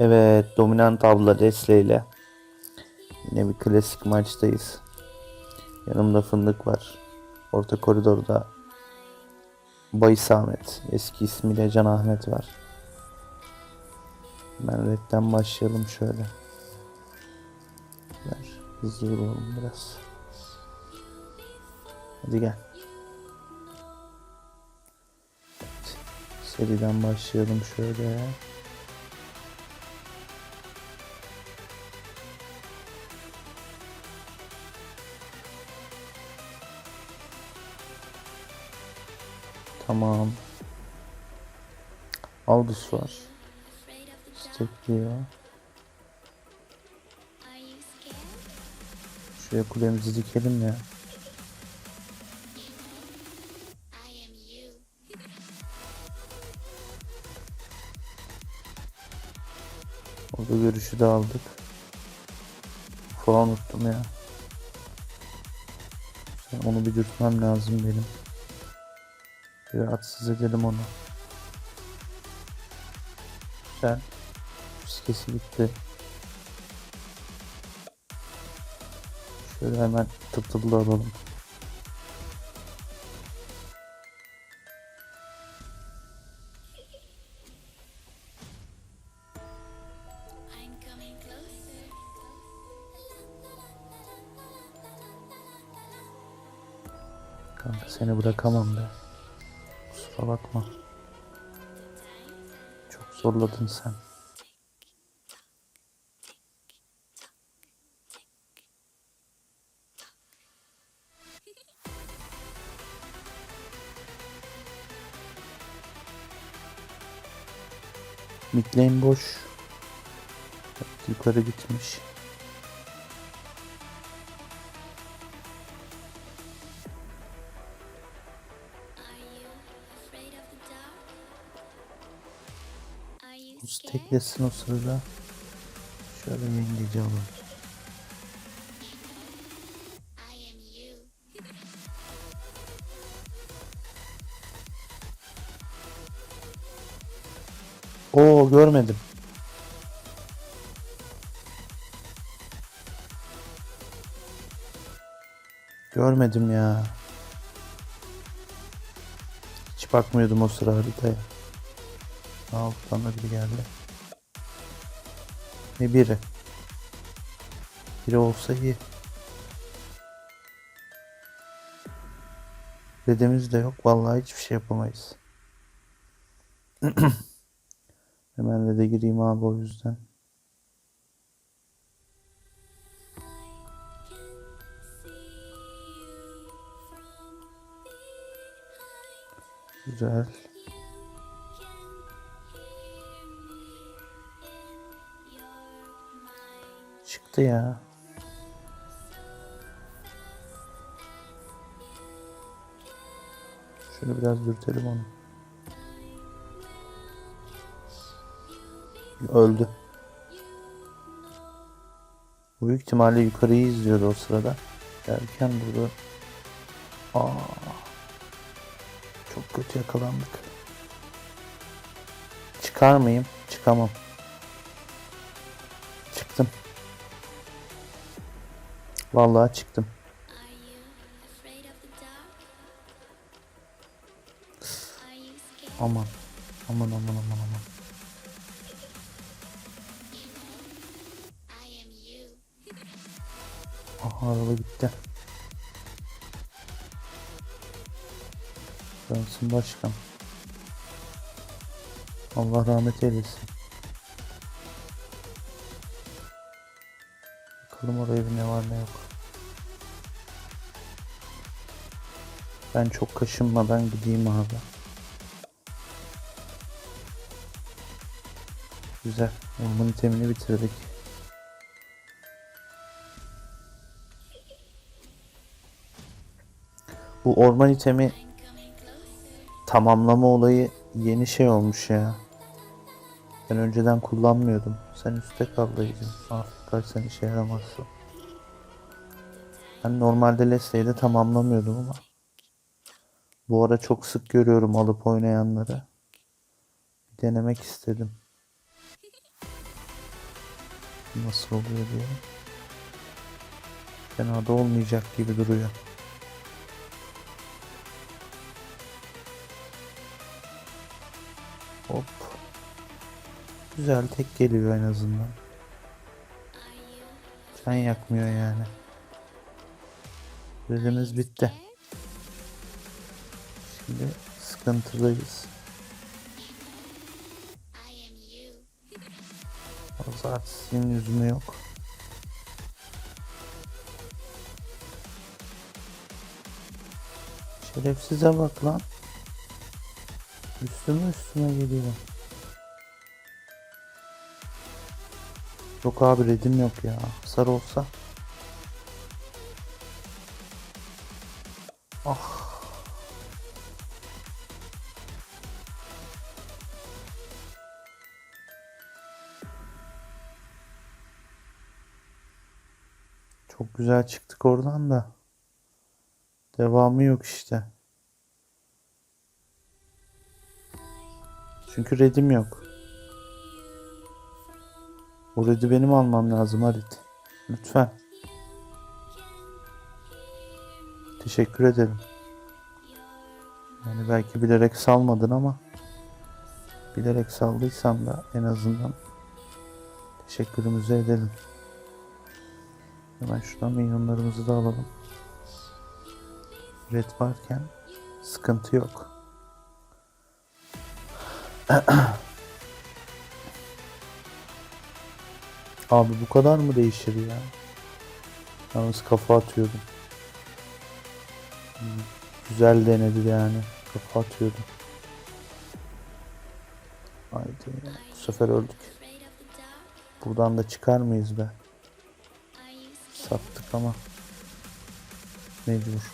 Evet, dominant abla Leslie ile yine bir klasik maçtayız. Yanımda Fındık var. Orta koridorda Bayis Ahmet, eski ismiyle Can Ahmet var. Ben başlayalım şöyle. Ver, hızlı vuralım biraz. Hadi gel. Seriden başlayalım şöyle. Tamam. Aldus var. Stekliyor. Şuraya kulemizi dikelim ya. Orada görüşü de aldık. Falan unuttum ya. Onu bir dürtmem lazım benim. Bir rahatsız edelim onu. Güzel. Fiskesi bitti. Şöyle hemen tıptıblı alalım. Kanka seni bırakamam be. Kusura bakma. Çok zorladın sen. Midlane boş. Yukarı gitmiş. Teklesin o sırada. Şöyle yengeci alalım. Oo görmedim. Görmedim ya. Hiç bakmıyordum o sıra haritaya. Alttan da biri geldi. Ne biri? Biri olsa iyi. Dedemiz de yok. Vallahi hiçbir şey yapamayız. Hemen de gireyim abi o yüzden. Güzel. Çıktı ya. Şunu biraz dürtelim onu. Öldü. Büyük ihtimalle yukarıyı izliyordu o sırada. Derken burada... Aa, çok kötü yakalandık. Çıkar mıyım? Çıkamam. You scared? Aman. Aman aman aman aman. Aha araba gitti. Dönsün başkan. Allah rahmet eylesin. Bakalım oraya bir ne var ne yok. Ben çok kaşınmadan gideyim abi. Güzel. Orman itemini bitirdik. Bu orman itemi tamamlama olayı yeni şey olmuş ya. Ben önceden kullanmıyordum. Sen üstte kal dayıcım. Artık kaç sen işe yaramazsın. Ben normalde Leslie'yi de tamamlamıyordum ama. Bu ara çok sık görüyorum alıp oynayanları. Bir denemek istedim. nasıl oluyor diye. Fena da olmayacak gibi duruyor. Hop. Güzel tek geliyor en azından. Can yakmıyor yani. Süremiz bitti. Şimdi you. Fazla artistliğin yüzümü yok. Şerefsize bak lan. Üstüme üstüme geliyor. Yok abi redim yok ya. Sarı olsa. Çok güzel çıktık oradan da. Devamı yok işte. Çünkü redim yok. O redi benim almam lazım Halit. Lütfen. Teşekkür ederim. Yani belki bilerek salmadın ama bilerek saldıysan da en azından teşekkürümüzü edelim. Hemen şuradan minyonlarımızı da alalım. Red varken sıkıntı yok. Abi bu kadar mı değişir ya? Yalnız kafa atıyordum. Güzel denedi yani. Kafa atıyordum. Haydi bu sefer öldük. Buradan da çıkar mıyız be? Sattık ama. Mecbur.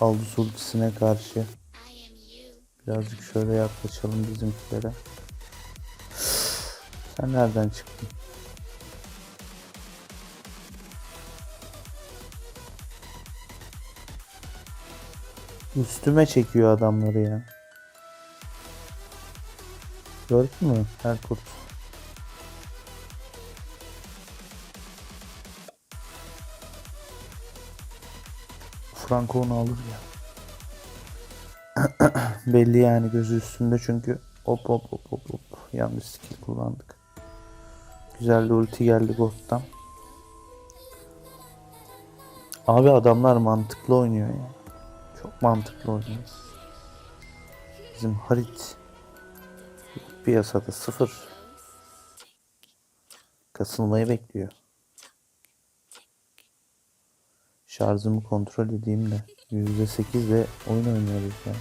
Aldus ultisine karşı. Birazcık şöyle yaklaşalım bizimkilere. Sen nereden çıktın? Üstüme çekiyor adamları ya. Gördün mü Erkut? Franco onu alır ya. Belli yani gözü üstünde çünkü hop hop hop hop hop yanlış skill kullandık. Güzel de ulti geldi Ghost'tan. Abi adamlar mantıklı oynuyor ya. Çok mantıklı oynuyor. Bizim Harit piyasada sıfır. Kasılmayı bekliyor. Şarjımı kontrol edeyim de %8 de oyun oynuyoruz ya.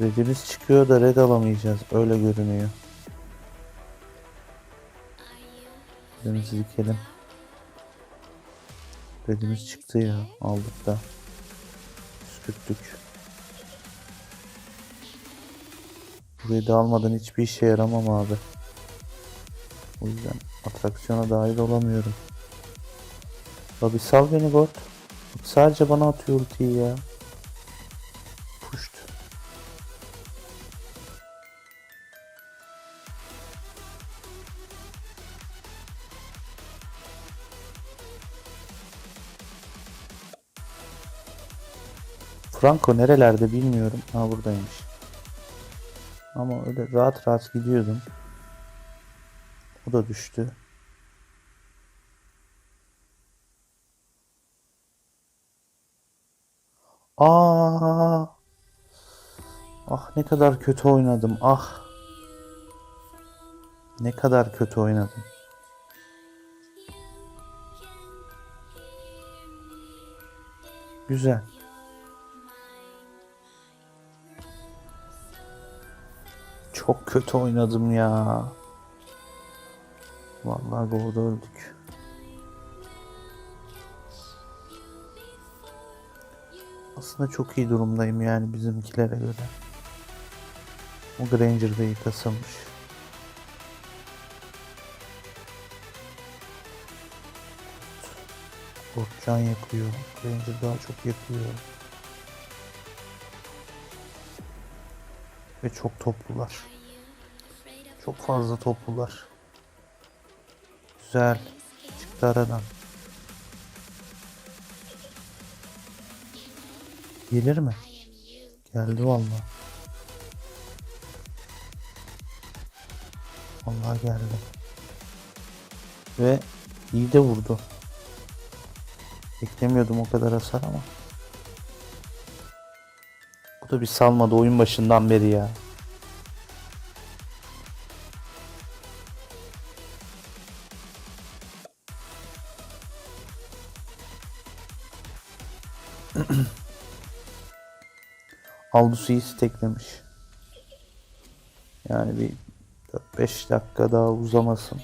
Redimiz çıkıyor da red alamayacağız. Öyle görünüyor. Redimizi dikelim. Redimiz çıktı ya. Aldık da. Püskürttük. Burayı da almadan hiçbir işe yaramam abi. O yüzden atraksiyona dahil olamıyorum. Abi sal beni bot. Sadece bana atıyor ultiyi ya. Puşt. Franco nerelerde bilmiyorum. Ha buradaymış. Ama öyle rahat rahat gidiyordum. O da düştü. Aa! Ah ne kadar kötü oynadım. Ah. Ne kadar kötü oynadım. Güzel. Çok kötü oynadım ya. Vallahi golda öldük. Aslında çok iyi durumdayım yani bizimkilere göre. O Granger de iyi tasılmış. Korkcan yakıyor. Granger daha çok yakıyor. Ve çok toplular. Çok fazla toplular. Güzel. Çıktı aradan. Gelir mi? Geldi vallahi. Vallahi geldi. Ve iyi de vurdu. Beklemiyordum o kadar hasar ama. Bu da bir salmadı oyun başından beri ya. Aldus'u steklemiş. Yani bir 4-5 dakika daha uzamasın.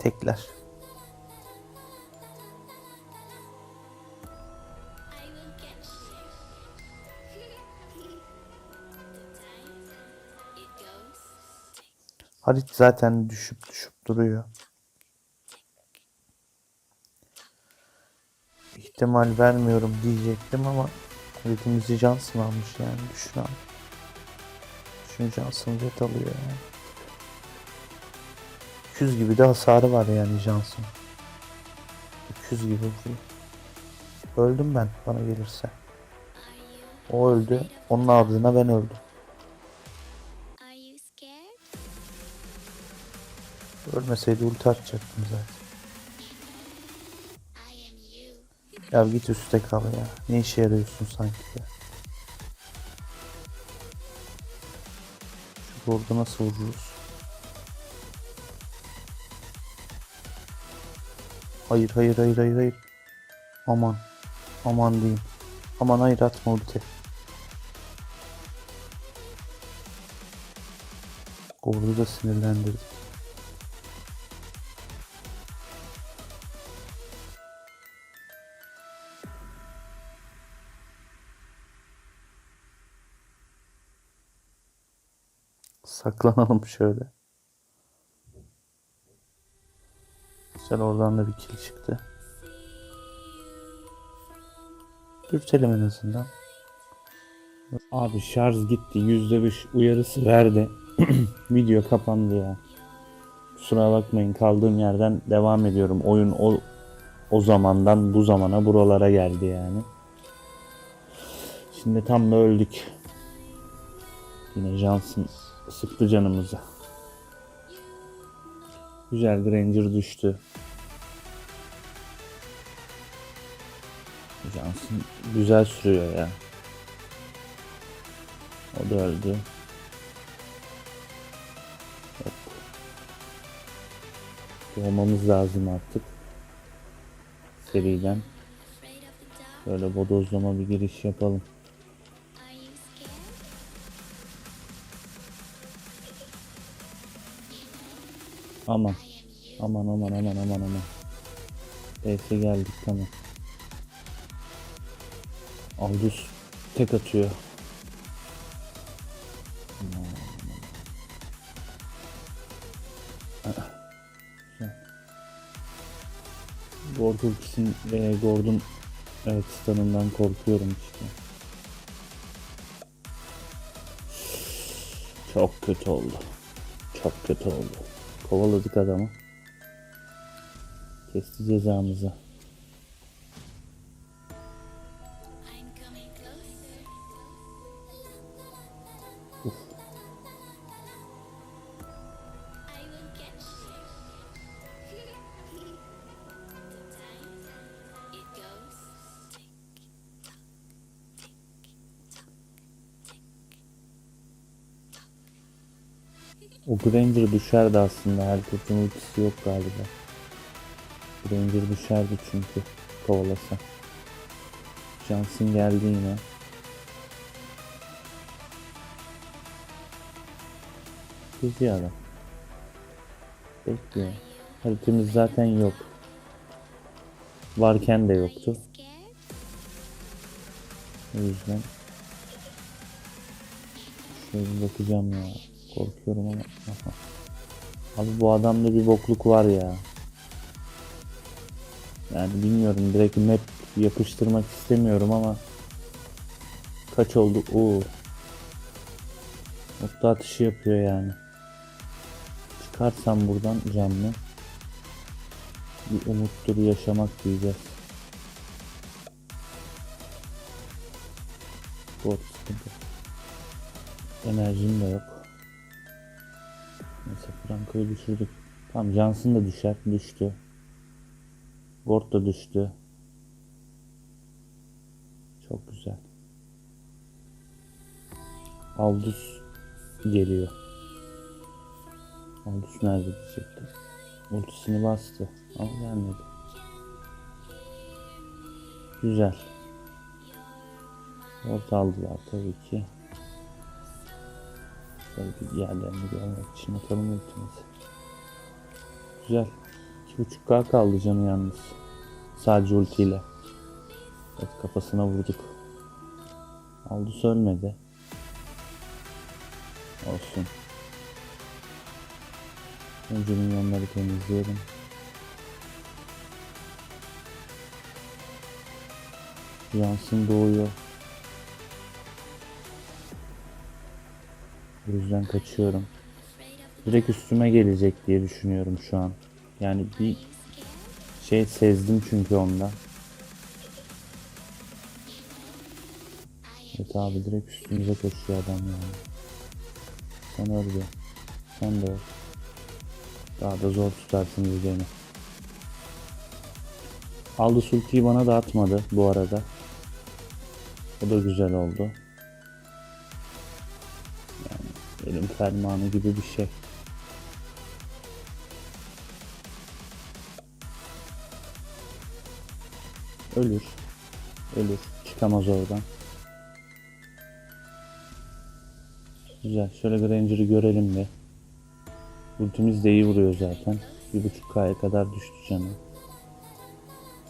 Tekler. Harit zaten düşüp düşüp duruyor. İhtimal vermiyorum diyecektim ama Harit'imizi Johnson almış yani düşün abi. Düşün Johnson red alıyor yani. 200 gibi de hasarı var yani Johnson. 200 gibi vuruyor. Öldüm ben bana gelirse. O öldü. Onun ardına ben öldüm. Ölmeseydi ulti atacaktım zaten. Ya git üstte kal ya. Ne işe yarıyorsun sanki ya. Şu bordu nasıl vururuz? Hayır hayır hayır hayır hayır. Aman. Aman diyeyim. Aman hayır atma ulti. Gordu da sinirlendirdik. Saklanalım şöyle. Güzel oradan da bir kill çıktı. Dürtelim en azından. Abi şarj gitti. %5 uyarısı verdi. Video kapandı ya. Kusura bakmayın kaldığım yerden devam ediyorum. Oyun o o zamandan bu zamana buralara geldi yani. Şimdi tam da öldük. Yine Johnson sıktı canımızı. Güzel Granger düştü. Johnson güzel sürüyor ya. O da öldü. Hop. Doğmamız lazım artık. Seriden. Böyle bodozlama bir giriş yapalım. Aman. Aman aman aman aman aman. Neyse geldik tamam. Aldus tek atıyor. Aman, aman. Ah, güzel. Gord ultisinin e, Gord'un evet stun'ından korkuyorum işte. Çok kötü oldu. Çok kötü oldu. Kovaladık adamı. Kesti cezamızı. O Granger düşerdi aslında. Herkesin ultisi yok galiba. Granger düşerdi çünkü kovalasa. Johnson geldi yine. Geziyor adam. Bekliyor. Haritamız zaten yok. Varken de yoktu. O yüzden şöyle bakacağım ya. Korkuyorum ama. Abi bu adamda bir bokluk var ya. Yani bilmiyorum direkt map yapıştırmak istemiyorum ama kaç oldu? Oo. Nokta atışı yapıyor yani. Çıkarsam buradan canlı. Bir umuttur yaşamak diyeceğiz. Bot sıkıntı. Enerjim de yok. Neyse Franco'yu düşürdük. Tamam Johnson da düşer. Düştü. Ward da düştü. Çok güzel. Aldus geliyor. Aldus nerede diyecektim. Ultisini bastı ama gelmedi. Güzel. Orta aldılar tabii ki. Şöyle bir yerlerini görmek için atalım ultimizi. Güzel. 2.5k kaldı canı yalnız. Sadece ultiyle. Evet kafasına vurduk. Aldus ölmedi. Olsun. Önce milyonları temizleyelim. Yansın doğuyor. Bu yüzden kaçıyorum. Direkt üstüme gelecek diye düşünüyorum şu an. Yani bir şey sezdim çünkü onda. Evet abi direkt üstümüze koşuyor adam yani. Sen öldü. Sen de öl. Daha da zor tutarsınız beni. Aldı sultiyi bana da atmadı bu arada. O da güzel oldu. Elim fermanı gibi bir şey. Ölür. Ölür. Çıkamaz oradan. Güzel. Şöyle Granger'ı görelim bir. Ultimiz de iyi vuruyor zaten. 1.5K'ya kadar düştü canı.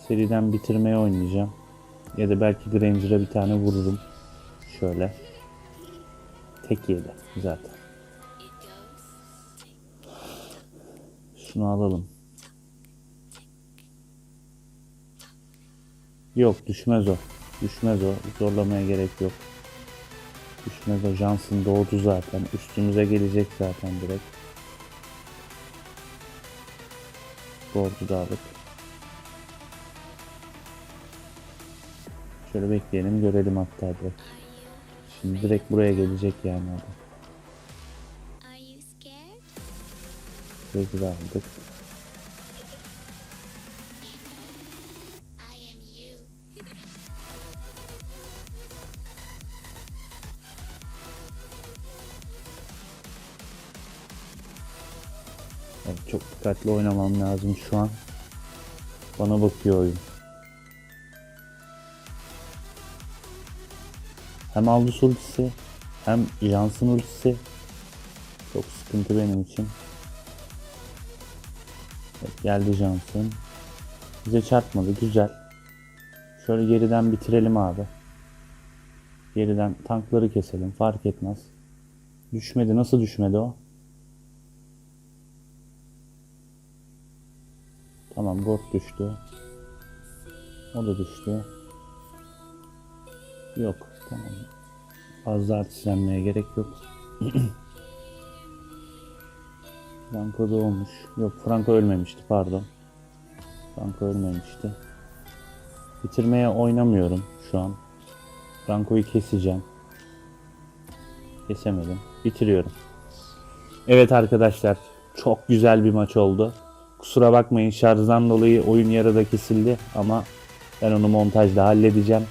Seriden bitirmeye oynayacağım. Ya da belki Granger'a bir tane vururum. Şöyle. Tek yedi zaten. Şunu alalım. Yok düşmez o. Düşmez o. Zorlamaya gerek yok. Düşmez o. Johnson doğdu zaten. Üstümüze gelecek zaten direkt. Bordu da alıp. Şöyle bekleyelim görelim hatta direkt. Şimdi direkt buraya gelecek yani adam. De aldık. Evet, çok dikkatli oynamam lazım şu an. Bana bakıyor oyun. Hem Aldous ultisi hem Jansın ultisi çok sıkıntı benim için. Evet, geldi Jansın. Bize çarpmadı. Güzel. Şöyle geriden bitirelim abi. Geriden tankları keselim. Fark etmez. Düşmedi. Nasıl düşmedi o? Tamam Gord düştü. O da düştü. Yok tamam. Fazla artistlenmeye gerek yok. Franco da olmuş. Yok Franco ölmemişti pardon. Franco ölmemişti. Bitirmeye oynamıyorum şu an. Franco'yu keseceğim. Kesemedim. Bitiriyorum. Evet arkadaşlar. Çok güzel bir maç oldu. Kusura bakmayın şarjdan dolayı oyun yarıda kesildi ama ben onu montajda halledeceğim.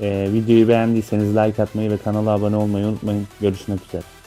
Ee, videoyu beğendiyseniz like atmayı ve kanala abone olmayı unutmayın. Görüşmek üzere.